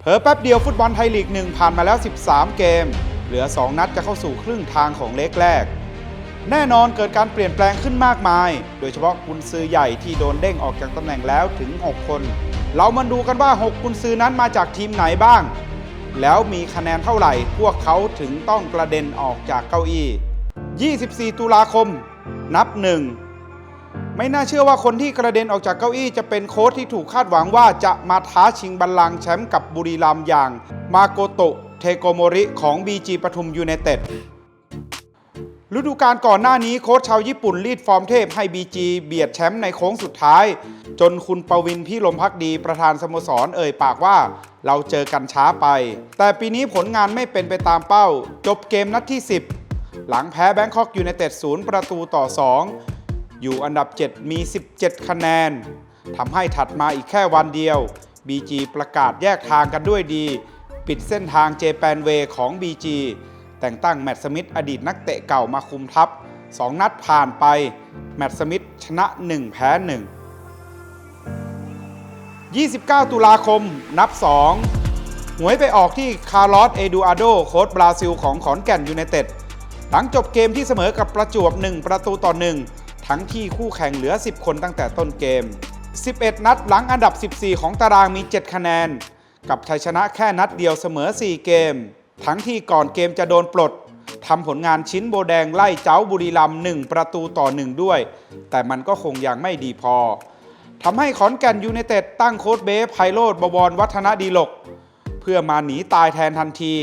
เผลอแป๊บเดียวฟุตบอลไทยลีกหนึ่งผ่านมาแล้ว 13 เกม เหลือ 2 นัดจะเข้าสู่ครึ่งทางของเล็กแรก แน่นอนเกิดการเปลี่ยนแปลงขึ้นมากมาย โดยเฉพาะกุนซือใหญ่ที่โดนเด้งออกจากตำแหน่งแล้วถึง 6 คน เรามาดูกันว่า 6 กุนซือนั้นมาจากทีมไหนบ้าง แล้วมีคะแนนเท่าไหร่ พวกเขาถึงต้องกระเด็นออกจากเก้าอี้ 24 ตุลาคม นับหนึ่ง ไม่น่าเชื่อว่าคนที่กระเด็นออกจากเก้าอี้จะเป็นโค้ชที่ถูกคาดหวังว่าจะมาท้าชิงบัลลังก์แชมป์กับบุรีรัมย์อย่าง มาโกโตะเทโกโมริของ BG ปทุมยูไนเต็ดฤดูกาลก่อนหน้านี้โค้ชชาวญี่ปุ่นรีดฟอร์มเทพให้ BG เบียดแชมป์ในโค้งสุดท้าย จนคุณปวินพี่ลมพักดีประธานสโมสรเอ่ยปากว่าเราเจอกันช้าไป แต่ปีนี้ผลงานไม่เป็นไปตามเป้า จบเกมนัดที่ 10 หลังแพ้แบงคอกยูไนเต็ดศูนย์ประตูต่อ 2 อยู่อันดับ 7 มี 17 คะแนนทำให้ถัดมาอีกแค่วันเดียว BG ประกาศแยกทางกันด้วยดี ปิดเส้นทางเจแปนเวของ BG แต่งตั้งแมตต์สมิธอดีตนักเตะเก่ามาคุมทัพ 2 นัดผ่านไป แมตต์สมิธชนะ 1 แพ้ 1 29 ตุลาคม นับ 2 หวยไปออกที่คาร์ลอสเอดูอาโดโค้ชบราซิลของขอนแก่นยูไนเต็ด หลังจบเกมที่เสมอกับประจวบ 1 ประตูต่อ 1 ทั้งที่คู่แข่งเหลือ 10 คนตั้งแต่ต้นเกม 11 นัดหลังอันดับ 14 ของตารางมี 7 คะแนน กับชัยชนะแค่นัดเดียวเสมอ 4 เกม ทั้งที่ก่อนเกมจะโดนปลดทำผลงานชิ้นโบแดงไล่เจ้าบุรีรัมย์1ประตูต่อ 1 ด้วย แต่มันก็คงยังไม่ดีพอทำให้ขอนแก่นยูไนเต็ดตั้งโค้ชเบฟไพโรดบวรวัฒนดีลก เพื่อมาหนีตายแทนทันที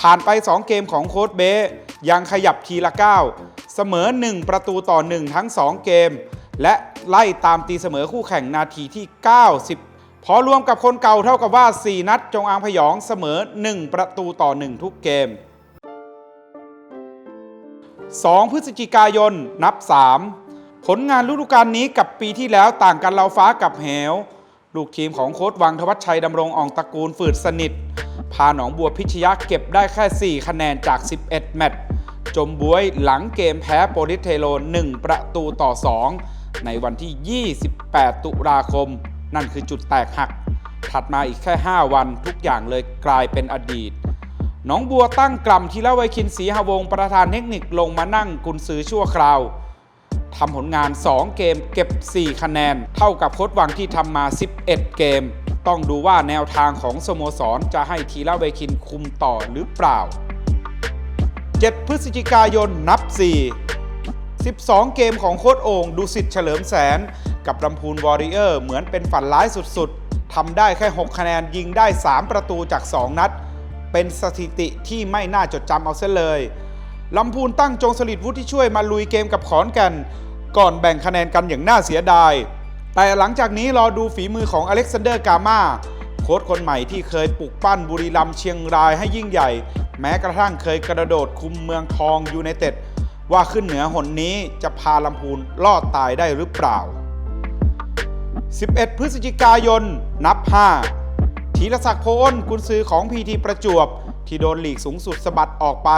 ผ่านไป 2 เกมของโค้ชเบสยังขยับทีละก้าว เสมอ 1 ประตูต่อ 1 ทั้ง 2 เกม และไล่ตามตีเสมอคู่แข่งนาทีที่ 90 พอรวมกับคนเก่าเท่ากับว่า 4 นัดจงอางพยองเสมอ 1 ประตูต่อ 1 ทุกเกม 2 พฤศจิกายนนับ 3 ผลงานฤดูกาลนี้กับปีที่แล้วต่างกันเราฟ้ากับเหว ลูกทีมของโค้ชวังทวัชชัยดำรงอ่องตระกูลฝืดสนิท พาหนองบัวพิชยะเก็บได้แค่ 4 คะแนนจาก 11 แมตช์ จมบวยหลังเกมแพ้โปลิสเทโล 1 ประตูต่อ 2 ในวันที่ 28 ตุลาคม นั่นคือจุดแตกหัก ถัดมาอีกแค่ 5 วันทุกอย่างเลยกลายเป็นอดีตหนองบัวตั้งกล่ำทีละไวคินศรีหวงประธานเทคนิคลงมานั่งกุนซือชั่วคราวทำผลงาน 2 เกมเก็บ 4 คะแนน เท่ากับโค้ดวังที่ทำมา 11 เกม ต้องดูว่าแนวทางของสโมสรจะให้ทีละเวคินคุมต่อหรือเปล่า 7 พฤศจิกายนนับ 4 12 เกมของโค้ดโอ่งดูสิทธิ์เฉลิมแสน กับลำพูนวอริเออร์เหมือนเป็นฝันร้ายสุดๆทำได้แค่ 6 คะแนนยิงได้ 3 ประตูจาก 2 นัด เป็นสถิติที่ไม่น่าจดจำเอาเสียเลยลำพูนตั้งจงสลิดวุฒิช่วยมาลุยเกมกับขอนแก่นก่อนแบ่งคะแนนกันอย่างน่าเสียดาย แต่หลังจากนี้รอดูฝีมือของอเล็กซานเดอร์กามาโค้ชคนใหม่ที่เคยปลุกปั้นบุรีรัมย์เชียงรายให้ยิ่งใหญ่ แม้กระทั่งเคยกระโดดคุมเมืองทองยูไนเต็ดว่าขึ้นเหนือหนนี้จะพาลำพูนรอดตายได้หรือเปล่า 11 พฤศจิกายนนับ 5 ธีรศักดิ์โพอ้นกุนซือของพีทีประจวบ ที่โดนหลีกสูงสุดสะบัดออกไป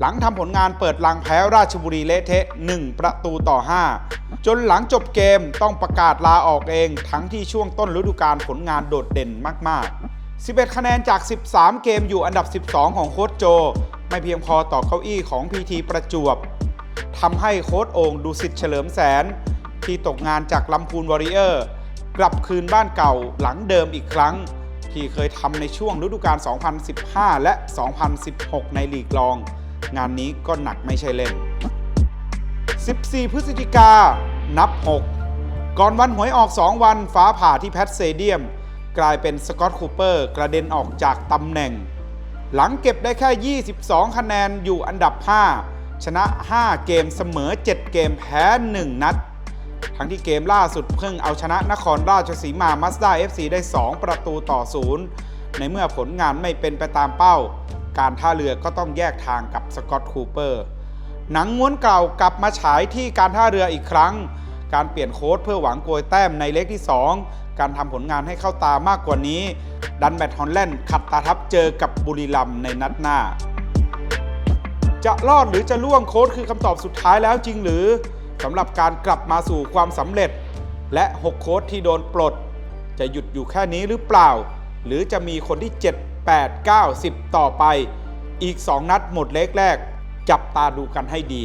หลังทำผลงานเปิดลังแพ้ราชบุรีเละเทะ 1 ประตูต่อ 5 จนหลังจบเกมต้องประกาศลาออกเอง ทั้งที่ช่วงต้นฤดูกาลผลงานโดดเด่นมาก ๆ 11 คะแนนจาก 13 เกมอยู่อันดับ 12 ของโค้ชโจ ไม่เพียงพอต่อเก้าอี้ของพีทีประจวบทำให้โค้ดโอ่งดูสิทธิ์เฉลิมแสน ที่ตกงานจากลำพูนวอริเออร์ กลับคืนบ้านเก่าหลังเดิมอีกครั้ง ที่เคยทำในช่วงฤดูกาล 2015 และ 2016 ในลีกรอง งานนี้ก็หนักไม่ใช่เล่น 14 พฤศจิกานับ 6 ก่อนวันหวยออก 2 วันฟ้าผ่าที่แพทสเตเดียม กลายเป็นสกอตคูเปอร์กระเด็นออกจากตำแหน่ง หลังเก็บได้แค่ 22 คะแนนอยู่อันดับ 5 ชนะ 5 เกมเสมอ 7 เกมแพ้ 1 นัด ทั้งที่เกมล่าสุดเพิ่งเอาชนะนครราชสีมามัสด้า FC ได้ 2 ประตูต่อ 0 ในเมื่อผลงานไม่เป็นไปตามเป้า การท่าเรือก็ต้องแยกทางกับสกอตคูเปอร์หนังม้วนเก่ากลับมาฉายที่การท่าเรืออีกครั้ง การเปลี่ยนโค้ดเพื่อหวังโกยแต้มในเล็กที่ 2 การทำผลงานให้เข้าตามากกว่านี้ ดันแมตต์ฮอลแลนด์ขัดตาทับเจอกับบุรีรัมในนัดหน้า จะรอดหรือจะล่วงโค้ดคือคำตอบสุดท้ายแล้วจริงหรือสำหรับการกลับมาสู่ความสำเร็จ และ 6 โค้ดที่โดนปลด จะหยุดอยู่แค่นี้หรือเปล่า หรือจะมีคนที่ 7 8 9 10 ต่อไป อีก 2 นัดหมดเล็กแรก จับตาดูกันให้ดี